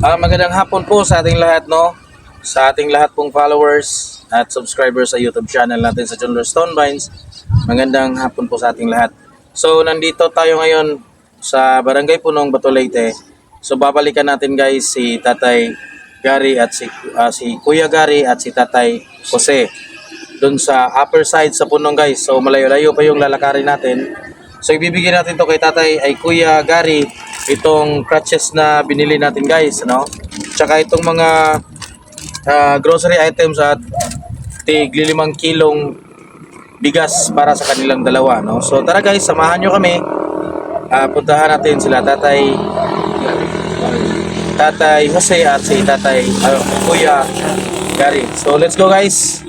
Ah, magandang hapon po sa ating lahat, no? Sa ating lahat pong followers at subscribers sa YouTube channel natin sa Chandler Stone Vines. Magandang hapon po sa ating lahat. So, nandito tayo ngayon sa Barangay Punong Bato Leyte. So, babalikan natin guys si Tatay Gary at si, ah, si Kuya Gary at si Tatay Jose. Doon sa upper side sa punong guys. So, malayo-layo pa yung lalakarin natin. So, ibibigay natin to kay Tatay ay Kuya Gary itong crutches na binili natin guys, no? Tsaka itong mga ah, grocery items at tig limang kilong bigas para sa kanilang dalawa, no? So tara guys, samahan nyo kami. Ah, puntahan natin sila tatay Tatay Jose at si Tatay ah, Kuya Gary. So let's go guys.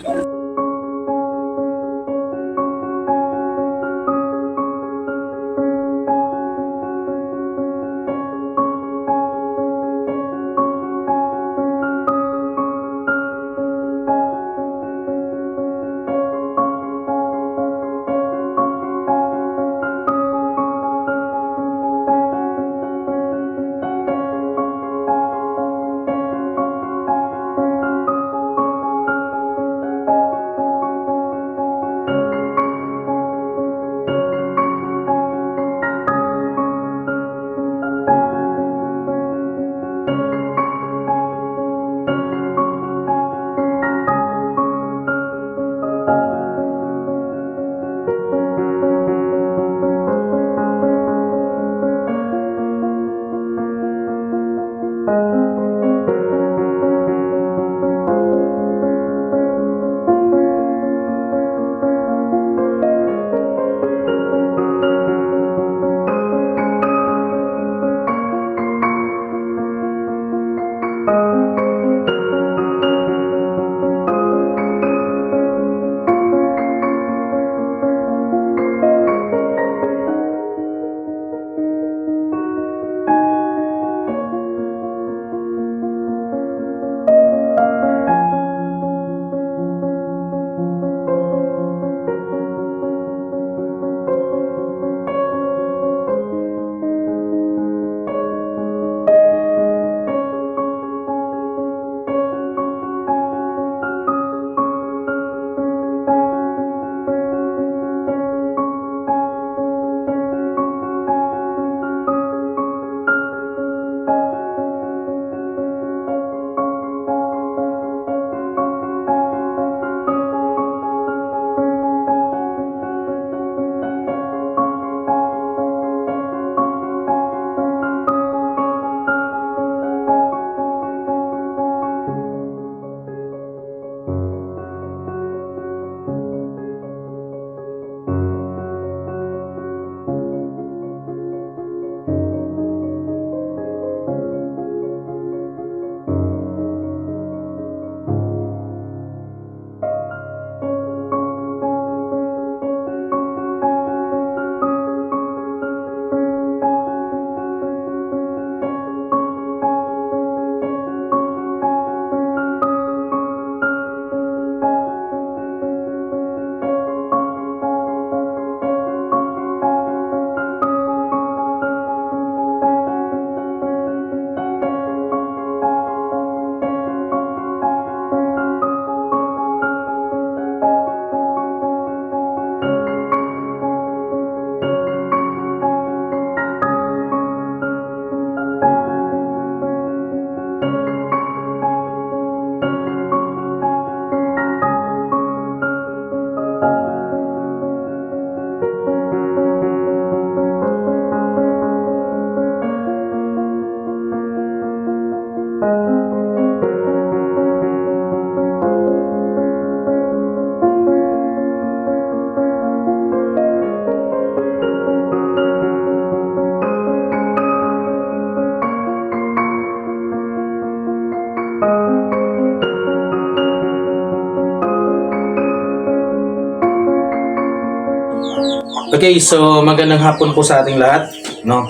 Okay, so magandang hapon po sa ating lahat, no?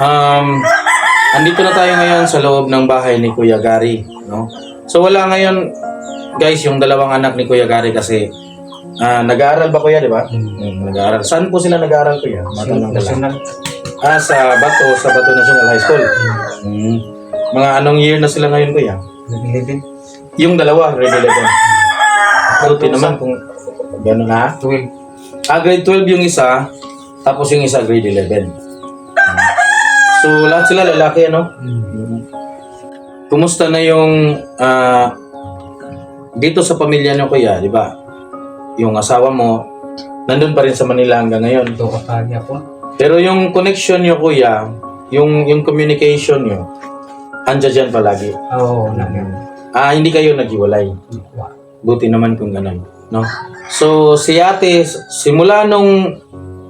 Um, andito na tayo ngayon sa loob ng bahay ni Kuya Gary, no? So wala ngayon guys yung dalawang anak ni Kuya Gary kasi ah, nag-aaral ba Kuya, di ba? Mm, nag-aaral. Saan po sila nag-aaral Kuya? Matanong ko lang. Ah, sa Bato, sa Bato National High School. Mm. Mga anong year na sila ngayon kuya? Nag-11. Yung dalawa, grade 11. Buti naman kung gano'n na. 12. Ah, grade 12 yung isa, tapos yung isa grade 11. So, lahat sila lalaki, ano? Hmm. Kumusta na yung ah, dito sa pamilya niyo kuya, di ba? Yung asawa mo, nandun pa rin sa Manila hanggang ngayon. Ito kapag ako. Pero yung connection niyo kuya, yung yung communication niyo, andyan dyan palagi. Oo, oh, lang. Ah, hindi kayo naghiwalay. Buti naman kung ganun, no? So, si ate, simula nung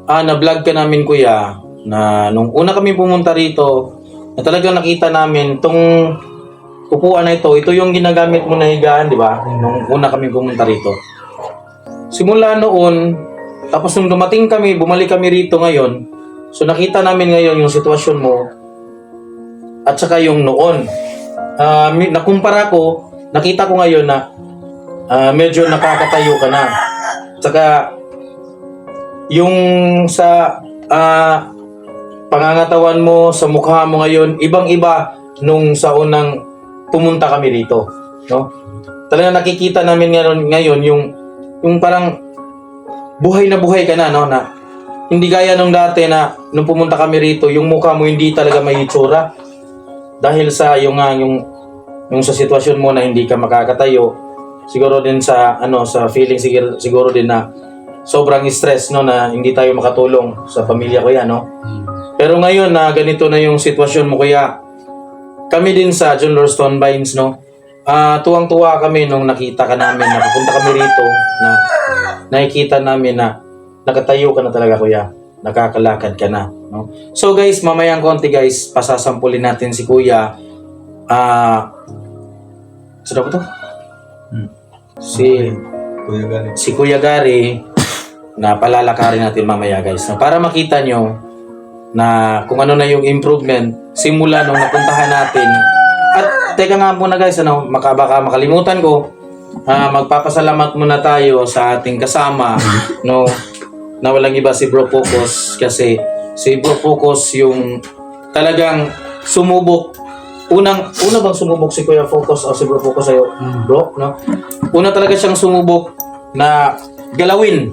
ah, na-vlog ka namin, kuya, na nung una kami pumunta rito, na talagang nakita namin tong upuan na ito, ito yung ginagamit mo na higaan, di ba? Nung una kami pumunta rito. Simula noon, tapos nung dumating kami, bumalik kami rito ngayon, so nakita namin ngayon yung sitwasyon mo, at saka yung noon. Mi- nakumpara ko, nakita ko ngayon na ah, medyo nakakatayo ka na. Saka yung sa ah, pangangatawan mo, sa mukha mo ngayon, ibang-iba nung sa unang pumunta kami rito, no? Talaga nakikita namin ngayon, ngayon yung yung parang buhay na buhay ka na, no? Na hindi gaya nung dati na nung pumunta kami rito, yung mukha mo hindi talaga may itsura dahil sa yung nga yung yung sa sitwasyon mo na hindi ka makakatayo siguro din sa ano sa feeling siguro, siguro din na sobrang stress no na hindi tayo makatulong sa pamilya ko yan no? Hmm. pero ngayon na ganito na yung sitwasyon mo kuya kami din sa John Stone Vines no? Ah tuwang-tuwa kami nung nakita ka namin na pupunta kami rito na nakikita namin na nakatayo ka na talaga kuya. Nakakalakad ka na no? So guys mamayang konti guys pasasampulin natin si kuya. Ah sino ba to Hmm. si Kuya galing. si Kuya Gary na palalakarin natin mamaya guys no? para makita nyo na kung ano na yung improvement simula nung napuntahan natin at teka nga muna guys ano maka, baka makalimutan ko ah, magpapasalamat muna tayo sa ating kasama no na walang iba si Bro Focus kasi si Bro Focus yung talagang sumubok unang una bang sumubok si Kuya Focus o si Bro Focus sa'yo Hmm. bro no? Una talaga siyang sumubok na galawin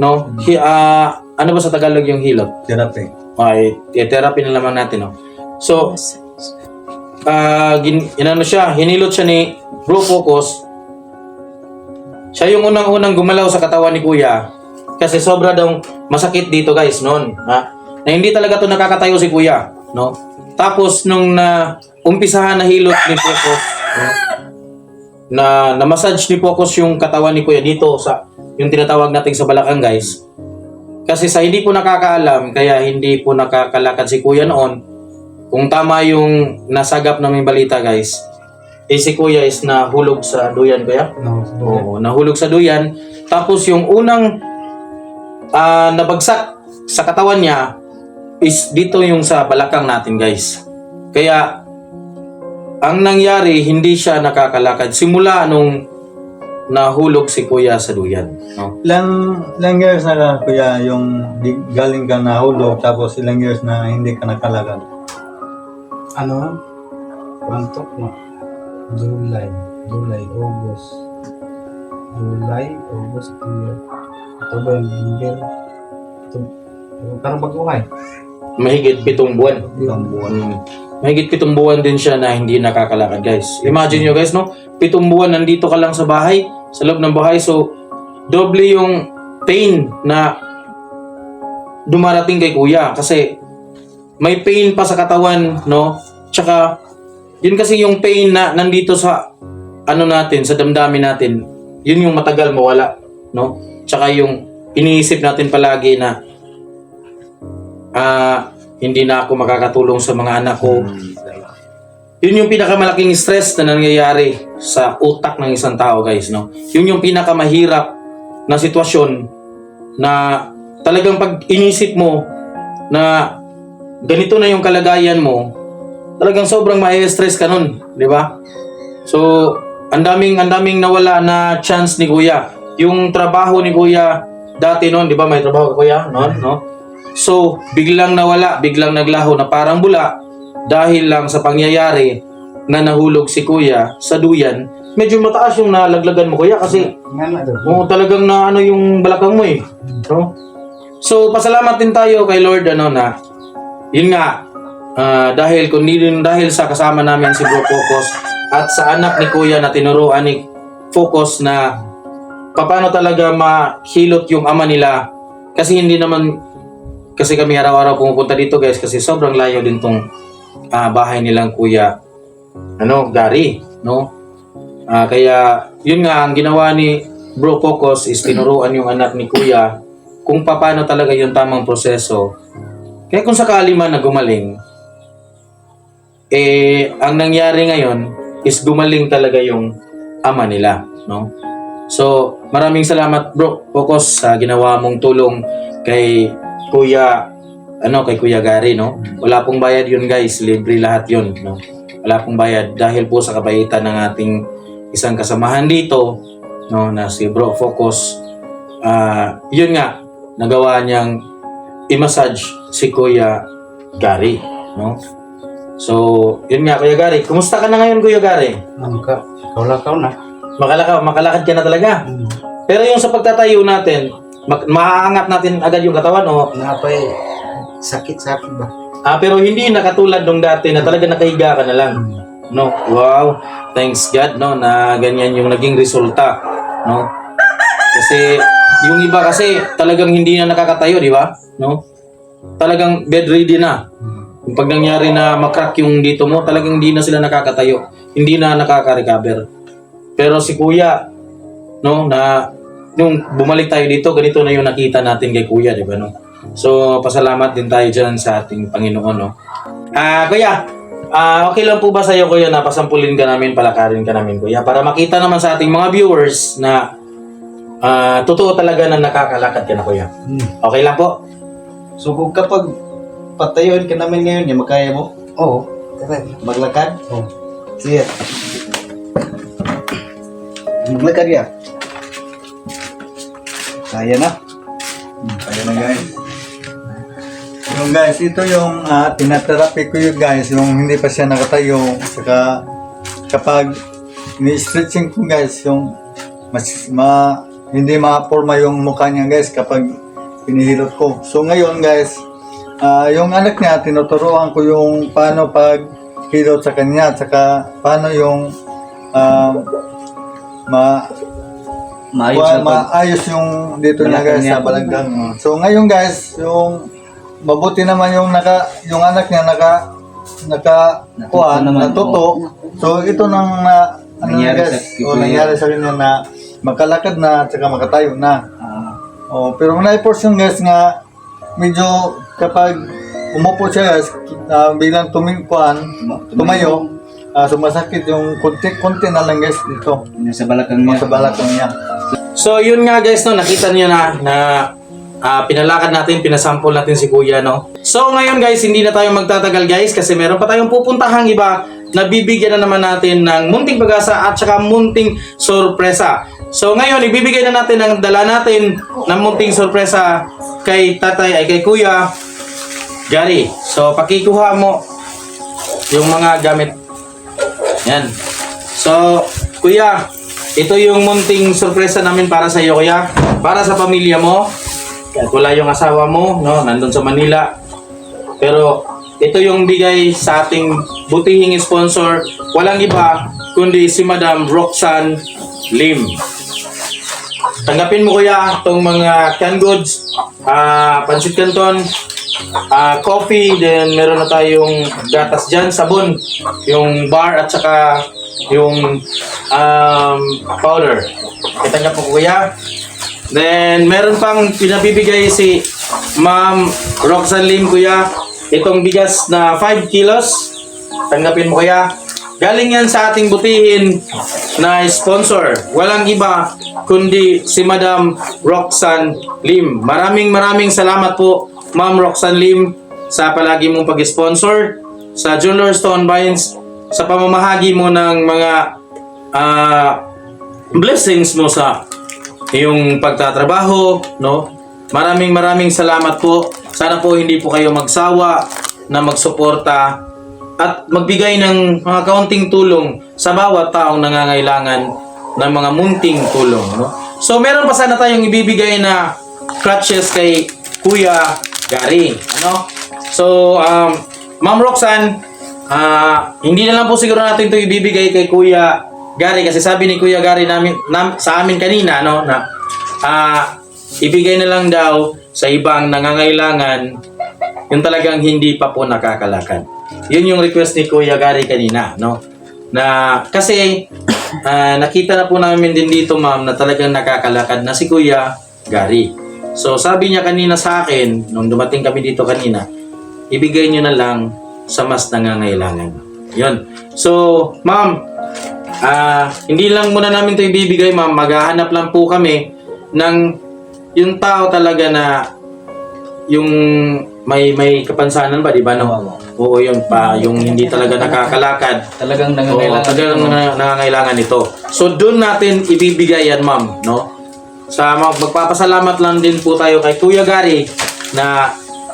no? Hi, ah, ano ba sa Tagalog yung hilot? Therapy. ay eh, therapy na naman natin no? So ah gin, inano siya hinilot siya ni Bro Focus. Siya yung unang-unang gumalaw sa katawan ni Kuya kasi sobra daw masakit dito guys noon ha? Na hindi talaga to nakakatayo si Kuya no tapos nung na umpisahan na hilot ni Focus na na massage ni Focus yung katawan ni Kuya dito sa yung tinatawag nating sa balakang guys. Kasi sa hindi po nakakaalam kaya hindi po nakakalakad si Kuya noon kung tama yung nasagap namin balita guys eh si Kuya is nahulog sa duyan Kuya? No, Oo, nahulog sa duyan. Tapos yung unang ah, nabagsak sa katawan niya is dito yung sa balakang natin, guys. Kaya ang nangyari, hindi siya nakakalakad simula nung nahulog si Kuya sa duyan. No? Ilang, ilang years na kuya, yung di, galing ka nahulog, tapos ilang years na hindi ka nakalakad. Ano? Kwanto mo? July. July, August. July, August, year. October, November. Ito. Parang baguhay. Mahigit pitong buwan. Ilang buwan. Mm. Mahigit pitong buwan din siya na hindi nakakalakad, guys. Imagine nyo, guys, no? Pitong buwan nandito ka lang sa bahay, sa loob ng bahay. So, doble yung pain na dumarating kay kuya. Kasi, may pain pa sa katawan, no? Tsaka, yun kasi yung pain na nandito sa, ano natin, sa damdamin natin, yun yung matagal mawala, no? Tsaka yung iniisip natin palagi na, ah, hindi na ako makakatulong sa mga anak ko. Yun yung pinakamalaking stress na nangyayari sa utak ng isang tao, guys, no? Yun yung pinakamahirap na sitwasyon na talagang pag inisip mo na ganito na yung kalagayan mo, talagang sobrang ma-stress ka nun, di ba? So, ang daming ang daming nawala na chance ni Kuya. Yung trabaho ni Kuya dati noon, di ba? May trabaho ka Kuya noon, no? So, biglang nawala, biglang naglaho na parang bula. dahil lang sa pangyayari na nahulog si kuya sa duyan, medyo mataas yung nalaglagan mo kuya kasi. Oo, talagang na ano yung balakang mo eh. No? So, pasalamat din tayo kay Lord ano na yun nga ah, dahil din dahil sa kasama namin si Bro Focus at sa anak ni Kuya na tinuruan ni Focus na paano talaga mahilot yung ama nila kasi hindi naman kasi kami araw-araw pumupunta dito guys kasi sobrang layo din tong ah, bahay nilang Kuya ano Gary no Ah, kaya yun nga ang ginawa ni Bro Focus is tinuruan yung anak ni Kuya kung paano talaga yung tamang proseso. Kaya kung sakali man na gumaling, eh ang nangyari ngayon is gumaling talaga yung ama nila, no? So, maraming salamat Bro Focus sa ginawa mong tulong kay Kuya ano kay Kuya Gary, no? Wala pong bayad yun guys, libre lahat yun, no? Wala pong bayad dahil po sa kabaitan ng ating isang kasamahan dito no na si Bro Focus ah yun nga nagawa niyang i-massage si Kuya Gary no so yun nga Kuya Gary kumusta ka na ngayon Kuya Gary ka? Kaulakaw na. makalakad makalakad ka na talaga Hmm. pero yung sa pagtatayo natin ma- maaangat natin agad yung katawan o Napay sakit-sakit ba? ah pero hindi na katulad nung dati na talaga nakahiga ka na lang No, wow. Thanks God no na ganyan yung naging resulta, no? Kasi yung iba kasi talagang hindi na nakakatayo, di ba? No? Talagang bedridden na. Yung pag nangyari na makrack yung dito mo, talagang hindi na sila nakakatayo. Hindi na nakaka-recover. Pero si Kuya, no, na nung bumalik tayo dito, ganito na yung nakita natin kay Kuya, di ba, no? So, pasalamat din tayo dyan sa ating Panginoon, no? Ah, Kuya, ah, okay lang po ba sa'yo, Kuya, na pasampulin ka namin, palakarin ka namin, Kuya, para makita naman sa ating mga viewers na ah, totoo talaga na nakakalakad ka na, Kuya. Hmm. Okay lang po? So kung kapag patayuan ka namin ngayon, ya makaya mo Oo. Maglakad? Oo. Sige. Maglakad ya. Kaya na. Ayun na guys. Yung guys, ito yung uh, tinatherapy ko yung guys, yung hindi pa siya nakatayo. Saka kapag ni-stretching ko guys, yung mas ma, hindi ma-forma yung mukha niya guys kapag pinihilot ko. So ngayon guys, ah, yung anak niya, tinuturuan ko yung paano pag hilot sa kanya, saka paano yung ah, ma Maayos Well, na pag... maayos yung dito niya guys niya. sa balanggang. So ngayon guys, yung mabuti naman yung naka yung anak niya naka naka Natuto kuan, naman. natuto. So ito nang na ano Nangyari guys, sa oh, Kuya. nangyari sa kanya na makalakad na at saka makatayo na. Ah, Oh, pero na-force yung guys nga medyo kapag umupo siya guys, ah, bilang tuming kuan, tumayo, ah, sumasakit yung konti-konti na lang guys dito. nasa balakang niya. Sa balakang niya. So, yun nga guys, no, nakita niyo na na ah, pinalakad natin, pinasample natin si Kuya, no. So, ngayon guys, hindi na tayo magtatagal guys kasi meron pa tayong pupuntahang iba na bibigyan na naman natin ng munting pag-asa at saka munting sorpresa. So, ngayon, ibibigay na natin ang dala natin ng munting sorpresa kay tatay ay kay Kuya Gary. So, pakikuha mo yung mga gamit. Yan. So, Kuya, ito yung munting sorpresa namin para sa iyo, Kuya. Para sa pamilya mo. Wala yung asawa mo, no? Nandun sa Manila. Pero, ito yung bigay sa ating butihing sponsor. Walang iba, kundi si Madam Roxanne Lim. Tanggapin mo kuya itong mga canned goods, ah pancit canton, ah coffee, then meron na tayong gatas dyan, sabon, yung bar at saka yung um, powder. Kita niya po kuya. Then meron pang pinabibigay si Ma'am Roxanne Lim kuya. Itong bigas na 5 kilos. Tanggapin mo kuya. Galing yan sa ating butihin na sponsor. Walang iba kundi si Madam Roxanne Lim. Maraming maraming salamat po Ma'am Roxanne Lim sa palagi mong pag-sponsor sa Jeweler Stone Vines sa pamamahagi mo ng mga ah, blessings mo sa iyong pagtatrabaho, no? Maraming maraming salamat po. Sana po hindi po kayo magsawa na magsuporta at magbigay ng mga kaunting tulong sa bawat taong nangangailangan ng mga munting tulong. No? So meron pa sana tayong ibibigay na crutches kay Kuya Gary. Ano? So, um, Ma'am Roxanne, ah, hindi na lang po siguro natin ito ibibigay kay Kuya Gary kasi sabi ni Kuya Gary namin, nam, sa amin kanina no, na ah, ibigay na lang daw sa ibang nangangailangan yung talagang hindi pa po nakakalakad. Yun yung request ni Kuya Gary kanina, no? Na kasi ah, nakita na po namin din dito, ma'am, na talagang nakakalakad na si Kuya Gary. So sabi niya kanina sa akin, nung dumating kami dito kanina, ibigay niyo na lang sa mas nangangailangan. Yun. So, ma'am, ah, hindi lang muna namin ito ibibigay, ma'am. Maghahanap lang po kami ng yung tao talaga na yung may may kapansanan ba, di ba? No? Oo, yun pa. Yung hindi talaga nakakalakad. Talagang Oo, nangangailangan. talagang na, nangangailangan ito. So, doon natin ibibigay yan, ma'am. No? Sa mag- magpapasalamat lang din po tayo kay Kuya Gary na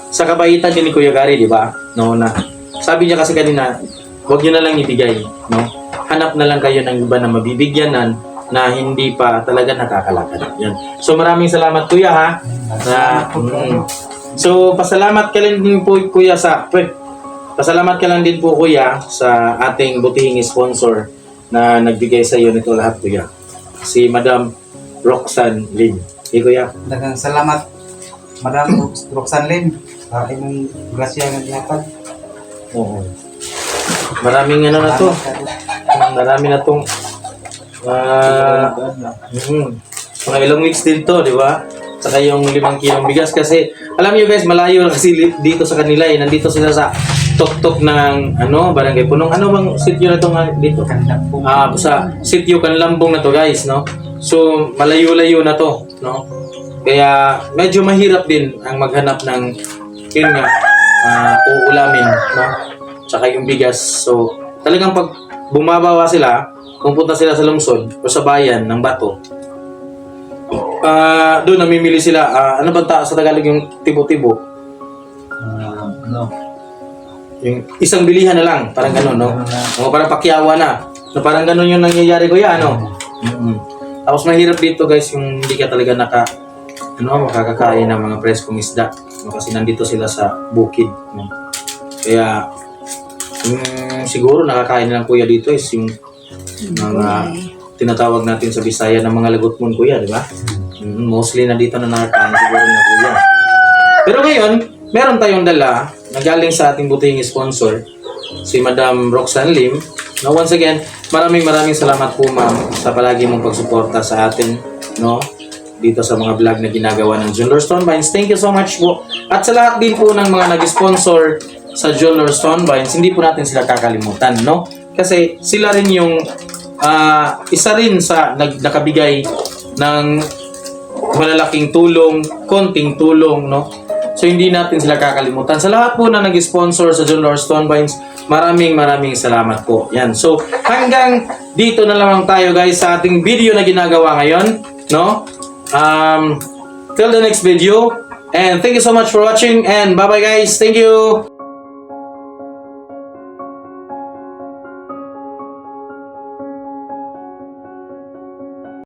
sa kabaitan din ni Kuya Gary, di ba? No, na sabi niya kasi kanina, huwag niyo na lang ibigay, no? Hanap na lang kayo ng iba na mabibigyanan na hindi pa talaga nakakalakad. Yan. So maraming salamat Kuya ha. Na, mm. So pasalamat ka lang din po Kuya sa Pasalamat ka lang din po kuya sa ating butihing sponsor na nagbigay sa iyo nito lahat kuya. Si Madam Roxanne Lim. Eh kuya, Dagang salamat, Madam Rox- Roxanne Lim, sa imong grasya nga gihapon. Oo. Maraming ano na to. Marami na tong mm, mga ilang weeks din to, di ba? Saka yung limang kilong bigas kasi alam niyo guys, malayo kasi dito sa kanila eh. Nandito sila sa tok-tok ng ano, barangay punong. Ano bang sityo na to nga dito? Ah, sa sityo Kanlambong na to guys, no? So, malayo-layo na to, no? Kaya medyo mahirap din ang maghanap ng yun nga, ah, uulamin, no? Tsaka yung bigas. So, talagang pag bumabawa sila, pupunta sila sa lungsod o sa bayan ng Bato, ah doon namimili sila, ah, ano ba ta sa Tagalog yung tibo-tibo? Ah, ano? Yung isang bilihan na lang, parang gano'n, no? O parang pakyawa na. So parang gano'n yung nangyayari ko yan, ano? mm Tapos mahirap dito guys, yung hindi ka talaga naka, ano, makakakain ng mga preskong isda. No, kasi nandito sila sa bukid. No? Kaya, yung siguro nakakain lang kuya dito is yung mga tinatawag natin sa Bisaya ng mga lagot mo kuya, di ba? Mostly na dito na nakakain siguro na kuya. Pero ngayon, meron tayong dala na galing sa ating butihing sponsor, si Madam Roxanne Lim. No, once again, maraming maraming salamat po ma'am sa palagi mong pagsuporta sa atin, no? Dito sa mga vlog na ginagawa ng John Stone Vines. Thank you so much po. At sa lahat din po ng mga nag-sponsor sa John Stone Vines, hindi po natin sila kakalimutan, no? Kasi sila rin yung ah, isa rin sa nag nakabigay ng malalaking tulong, konting tulong, no? So hindi natin sila kakalimutan. Sa lahat po na nag-sponsor sa John Lord Stone Vines, maraming maraming salamat po. Yan. So hanggang dito na lamang tayo guys sa ating video na ginagawa ngayon, no? Um, till the next video. And thank you so much for watching and bye bye guys. Thank you.